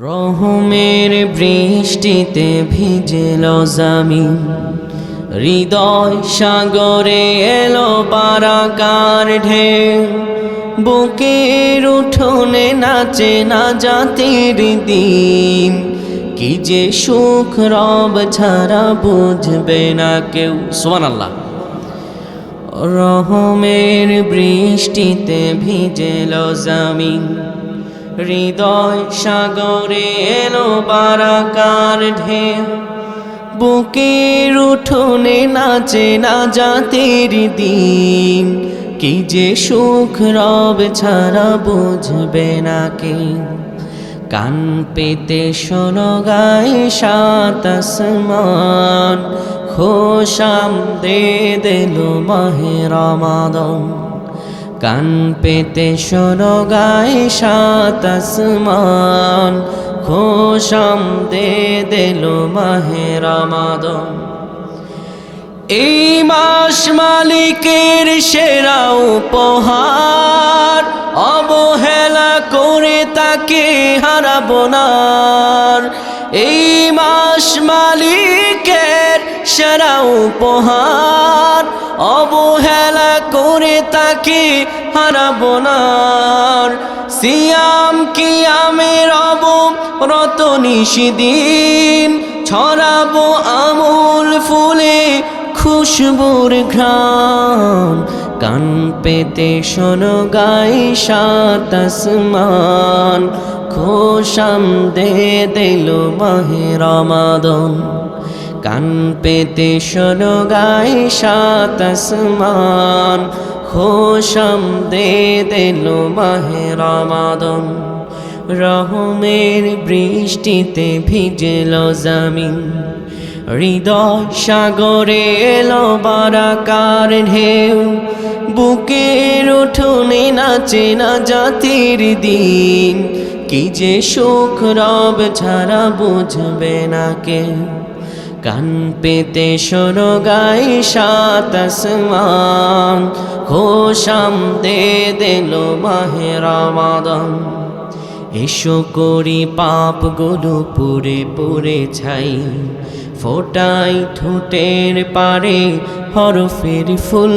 রহমের বৃষ্টিতে ভিজেল জামিন। হৃদয় সাগরে এলো পারাকার ঢেউ। বুকের উঠোনে নাচে না জাতির দিন। কি যে সুখ রব ছাড়া বুঝবে না কেউ। সোমান আল্লাহ রহমের বৃষ্টিতে ভিজেল জামিন। হৃদয় সাগরে এলো বারাকার ঢেউ। বুকের উঠোনে নাচে না জাতির দিন। কি যে সুখ রব ছাড়া বুঝবে না কে। কান পেতে শোনো গায়ে সাত আসমান। খোশাম দে দিল মাহে রমাদন। কান পেতে শোনো গায়ে সাত আসমান। খোশাম দে দিল মাহে রমাদন। এই মাস মালিকের সেরা উপহার, অবহেলা করে তাকে হারাবো না এই মাস মালিকের সেরা উপহার অবহেলা করে তাকে হারাবো না। সিয়াম কিয়ামের অব রত নিশিদিন ছড়াবো আমূল ফুলে খুশবুর ঘ্রাণ। কান পেতে শোনো গাই সাত আসমান। খোশাম দে দিল মাহে রমাদন। কান পেতে শোনো গাই সাত আসমান। খোশাম দে দিল মাহে রমাদন। রহমের বৃষ্টিতে ভিজেল জামিন। হৃদয় সাগরে এলো বারাকার ঢেউ। বুকের উঠোনে নাচে না জাতির দিন। কি যে সুখ রব ছাড়া বুঝবে না কেউ। কান পেতে শোনো গাই সাত খোশাম দে দিল মাহে রমাদন। এসো করি পাপগুলো পুরে পুরে ছাই। ফোটাই ঠোঁটের পারে হরফের ফুল।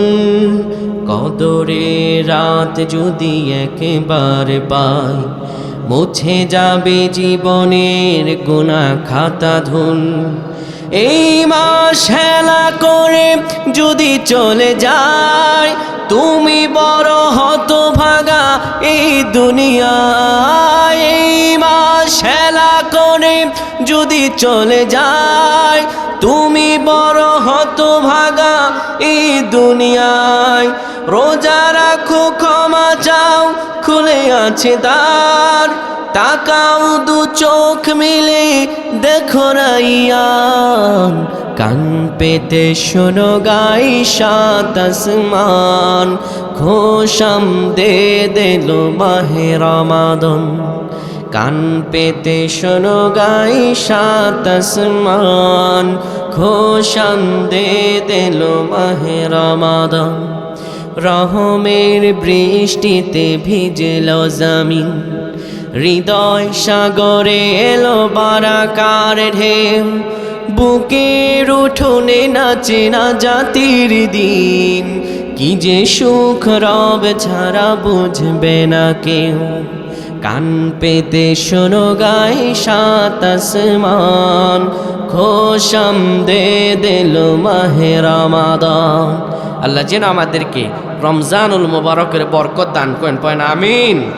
কদরে রাত যদি একেবারে পাই, মুছে যাবে জীবনের গুণা খাতা ধুল। এই মাস হেলা করে যদি চলে যায়, তুমি বড় হত ভাগা এই দুনিয়ায়। এই মাস হেলা করে যদি চলে যায়, তুমি বড় হত ভাগা এই দুনিয়ায়। রোজা রাখো, ক্ষমা চাও, খুলে আছে দ্বার। তাকাও দু চোখ মিলে, দেখো রাইয়ান। কান পেতে শোনো গাই সাত আসমান। খোশাম দে দিল মাহে রমাদন। কান পেতে শোনো গাই সাত আসমান। খোশাম দে দিল মাহে রহমের বৃষ্টিতে ভিজল জামিন। হৃদয় সাগরে এলো বারাকার ঢেউ। বুকের উঠোনে নাচে না জাতির দিন। কি যে সুখ রব ছাড়া বুঝবে না কেউ। কান পেতে শোনো গাই সাত আসমান। খোশাম দে দিল মাহে রমাদান। আল্লাহ যেন আমাদেরকে রমজানুল মুবারকের বরকত দান করেন পয়েন আমিন।